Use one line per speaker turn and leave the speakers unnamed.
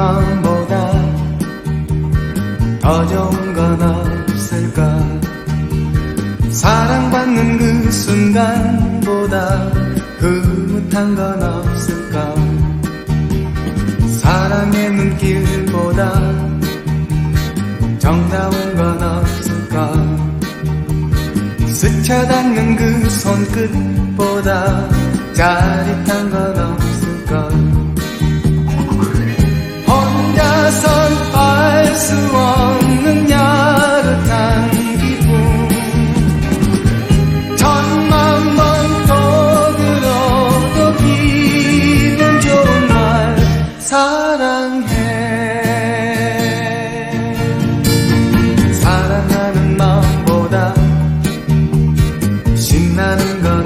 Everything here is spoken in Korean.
마음보다 더 좋은 건 없을까? 사랑받는 그 순간보다 흐뭇한 건 없을까? 사랑의 눈길보다 정다운 건 없을까? 스쳐 닿는 그 손끝보다 짜릿한 건 없을까 사랑해. 사랑하는 마음보다 신나는 건